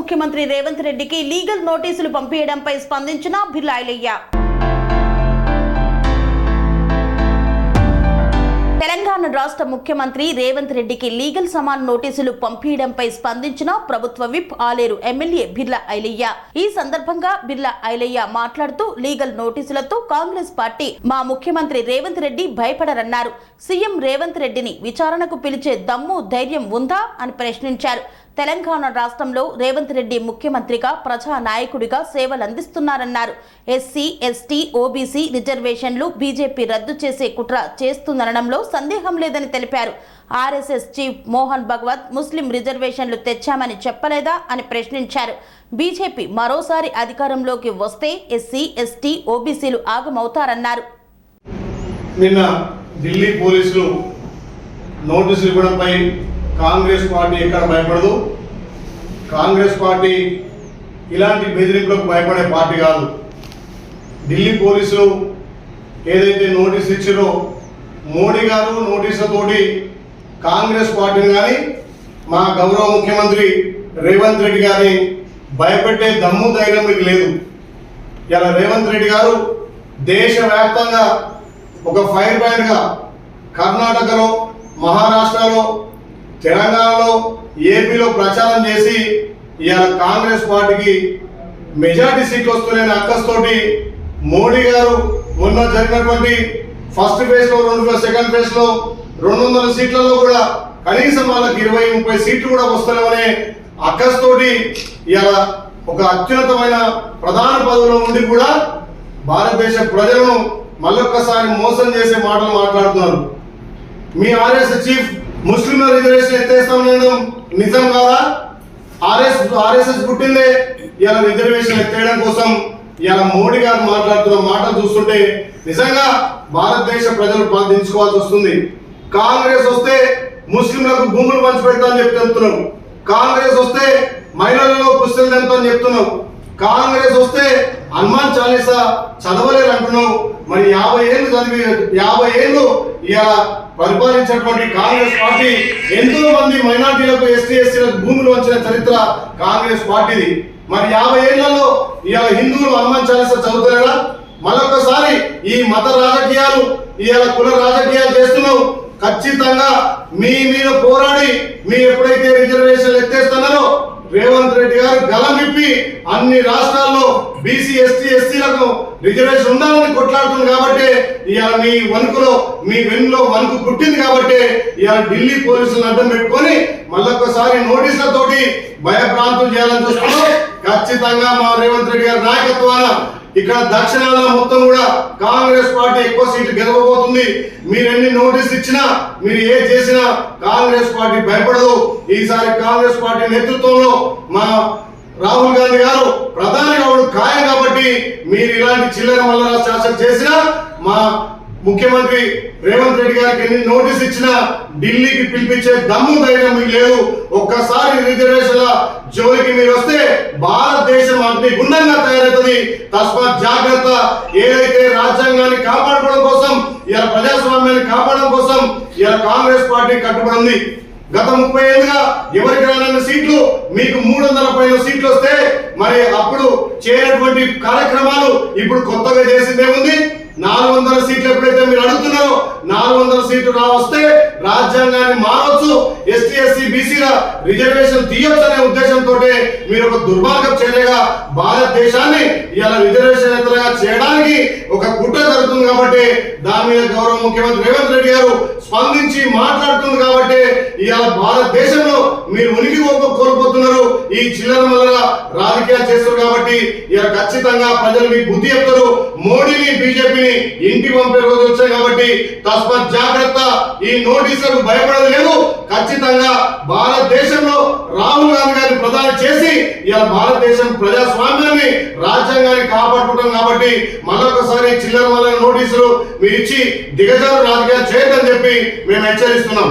ముఖ్యమంత్రి రేవంత్ రెడ్డికి లీగల్ నోటీసులు పంపించడంపై స్పందించిన బిర్లా ఐలయ్య తెలంగాణ రాష్ట్ర ముఖ్యమంత్రి రేవంత్ రెడ్డికి లీగల్ సమాన్ నోటీసులు పంపించడంపై స్పందించిన ప్రభుత్వ విప్ ఆలేరు ఎమ్మెల్యే బిర్లా ఐలయ్య ఈ సందర్భంగా బిర్లా ఐలయ్య మాట్లాడుతూ లీగల్ నోటీసులతో కాంగ్రెస్ పార్టీ మా ముఖ్యమంత్రి రేవంత్ రెడ్డి భయపడరన్నారు. సీఎం రేవంత్ రెడ్డిని విచారణకు పిలిచే దమ్ము ధైర్యం ఉందా అని ప్రశ్నించారు. తెలంగాణ రాష్ట్రంలో రేవంత్ రెడ్డి ముఖ్యమంత్రిగా ప్రజా నాయకుడిగా సేవలందిస్తున్నారన్నారు ఎస్సీ ఎస్టీ ఓబీసీ రిజర్వేషన్లు బీజేపీ రద్దు చేసే కుట్ర చేస్తుందనడంలో సందేహం లేదని తెలిపారు. RSS chief Mohan Bhagwat Muslim రిజర్వేషన్లు తెచ్చామని చెప్పలేదా అని ప్రశ్నించారు. బీజేపీ మరోసారి అధికారంలోకి వస్తే ఎస్సీ ఎస్టీ ఓబీసీలు ఆగమవుతారన్నారు. నిన్న ఢిల్లీ పోలీసులు నోటీసులు ఇవ్వడంపై కాంగ్రెస్ పార్టీ ఎక్కడ భయపడదు? కాంగ్రెస్ పార్టీ ఇలాంటి బెదిరింపులకు భయపడే పార్టీ కాదు. ఢిల్లీ పోలీసులు ఏదైతే నోటీస్ ఇచ్చారో మోడీ గారు నోటీసులతోటి కాంగ్రెస్ పార్టీని కానీ మా గౌరవ ముఖ్యమంత్రి రేవంత్ రెడ్డి గారిని భయపెట్టే దమ్ము ధైర్యం మీకు లేదు. ఇలా రేవంత్ రెడ్డి గారు దేశవ్యాప్తంగా ఒక ఫైర్ బ్యాండ్గా కర్ణాటకలో మహారాష్ట్రలో తెలంగాణలో ఏపీలో ప్రచారం చేసి ఇవాళ కాంగ్రెస్ పార్టీకి మెజార్టీ సీట్లు వస్తున్నాయని అక్కస్తోటి మోడీ గారు మొన్న జరిగినటువంటి ఫస్ట్ ఫేజ్లో రెండు సెకండ్ ఫేజ్లో రెండు వందల సీట్లలో కూడా కనీసం వాళ్ళకి ఇరవై ముప్పై సీట్లు కూడా వస్తున్నామనే అక్కస్తోటి ఇవాళ ఒక అత్యున్నతమైన ప్రధాన పదవిలో ఉండి కూడా భారతదేశ ప్రజలను మళ్ళొక్కసారి మోసం చేసే మాటలు మాట్లాడుతున్నారు. మీ ఆర్ఎస్ చీఫ్ ముస్లింల రిజర్వేషన్ ఎత్తేస్తాం నేను నిజం కాదా? ఆర్ఎస్ ఆర్ఎస్ఎస్ పుట్టిందే ఇలా రిజర్వేషన్ ఎత్తేయడం కోసం ఇలా మోడీ గారు మాట్లాడుతున్న మాటలు చూస్తుంటే నిజంగా భారతదేశ ప్రజలు ప్రార్థించుకోవాల్సి వస్తుంది. కాంగ్రెస్ వస్తే ముస్లింలకు భూములు పంచిపెడతా అని చెప్తున్నాం. కాంగ్రెస్ వస్తే మహిళలలో పుస్తలు తెంపుతా అని చెప్తున్నాం. కాంగ్రెస్ వస్తే హనుమాన్ చాలీసా చదవలేరు అంటున్నావు మరి యాభై ఏళ్ళు చదివి యాభై ఏళ్ళు ఇలా పరిపాలించినటువంటి కాంగ్రెస్ పార్టీ ఎంతో మంది మైనార్టీలకు ఎస్టీ ఎస్సీలకు భూములు వచ్చిన చరిత్ర కాంగ్రెస్ పార్టీది. మరి యాభై ఏళ్ళలో ఇవాళ హిందువులు హనుమాన్ చాలీసా చదువుతారా మరొకసారి ఈ మత రాజకీయాలు ఇవాళ కుల రాజకీయాలు చేస్తున్నావు. ఖచ్చితంగా మీ మీద పోరాడి మీ ఎప్పుడైతే రిజర్వేషన్లు ఎత్తేస్తున్నారో రేవంత్ రెడ్డి గారు గలమిప్పి విప్పి అన్ని రాష్ట్రాల్లో బీసీ ఎస్టీ ఎస్సీలకు రిజర్వేషన్ ఉండాలని కొట్లాడుతుంది కాబట్టి ఇవాళ మీ వణుకులో మీ వెన్నులో వణుకు పుట్టింది కాబట్టి ఇవాళ ఢిల్లీ పోలీసులను అడ్డం పెట్టుకొని మళ్ళొకసారి నోటీసులతోటి భయప్రాంతం చేయాలని చూస్తున్నారు ఖచ్చితంగా మా రేవంత్ రెడ్డి గారి నాయకత్వాన ఇక్కడ దక్షిణాల మొత్తం కూడా కాంగ్రెస్ పార్టీ ఎక్కువ సీట్లు గెలవబోతుంది. మీరెన్ని నోటీస్ ఇచ్చినా మీరు ఏ చేసినా కాంగ్రెస్ పార్టీ భయపడదు. ఈసారి కాంగ్రెస్ పార్టీ నేతృత్వంలో మా రాహుల్ గాంధీ గారు ప్రధాని కావడం ఖాయం కాబట్టి మీరు ఇలాంటి చిల్లర మల్లర శాసన చేసినా మా ముఖ్యమంత్రి రేవంత్ రెడ్డి గారికి ఎన్ని నోటీస్ ఇచ్చినా ఢిల్లీకి పిలిపించే దమ్ము ధైర్యం మీకు లేదు. ఒక్కసారి రిజర్వేషన్ల జోలికి మీరు వస్తే భారతదేశం అగ్ని గుండంగా తయారవుతుంది. తస్మాత్ జాగ్రత్త. ఏదైతే రాజ్యాంగాన్ని కాపాడుకోవడం కోసం ఇలా ప్రజాస్వామ్యాన్ని కాపాడడం కోసం ఇలా కాంగ్రెస్ పార్టీ కట్టుబడి ఉంది గత ముప్పై ఏళ్ళుగా ఎవరికి రానన్న సీట్లు? మీకు మూడు వందల పైన సీట్లు వస్తే మరి అప్పుడు చేయనటువంటి కార్యక్రమాలు ఇప్పుడు కొత్తగా చేసిందే ఉంది నాలుగు వందల సీట్లు ఎప్పుడైతే మీరు అడుగుతున్నారో నాలుగు వందల సీట్లు రా వస్తే రాజ్యాంగాన్ని మారవచ్చు ఎస్టీ ఎస్సీ బీసీల రిజర్వేషన్ తీయొచ్చు అనే ఉద్దేశంతో మీరు ఒక దుర్మార్గం చర్యగా భారతదేశాన్ని ఇలా రిజర్వేషన్ ఎంతగా చేయడానికి ఒక కుట్ర జరుగుతుంది కాబట్టి దాని మీద గౌరవ ముఖ్యమంత్రి రేవంత్ రెడ్డి గారు స్పందించి మాట్లాడుతుంది కాబట్టి ఇవాళ భారతదేశంలో మీరు ఉనికి కోల్పోతున్నారు. ఈ చిల్లర మల్లర రాజకీయాలు చేస్తారు కాబట్టి ఇవాళ ఖచ్చితంగా ప్రజలు మీకు బుద్ధి చెప్తారు. మోడీని బీజేపీని ఇంటి పంపే రోజు వచ్చాయి కాబట్టి తస్మత్ జాగ్రత్త. ఈ నోటీసులకు భయపడలేదు ఖచ్చితంగా భారతదేశంలో రాహుల్ గాంధీ గారిని ప్రధాని చేసి ఇలా భారతదేశం ప్రజాస్వామ్యాన్ని రాజ్యాంగాన్ని కాపాడుకుంటాం కాబట్టి మరొకసారి చిల్లర మల్లర నోటీసులు మీరు ఇచ్చి దిగజారు రాజకీయాలు చేయొద్దని చెప్పి మేము హెచ్చరిస్తున్నాం.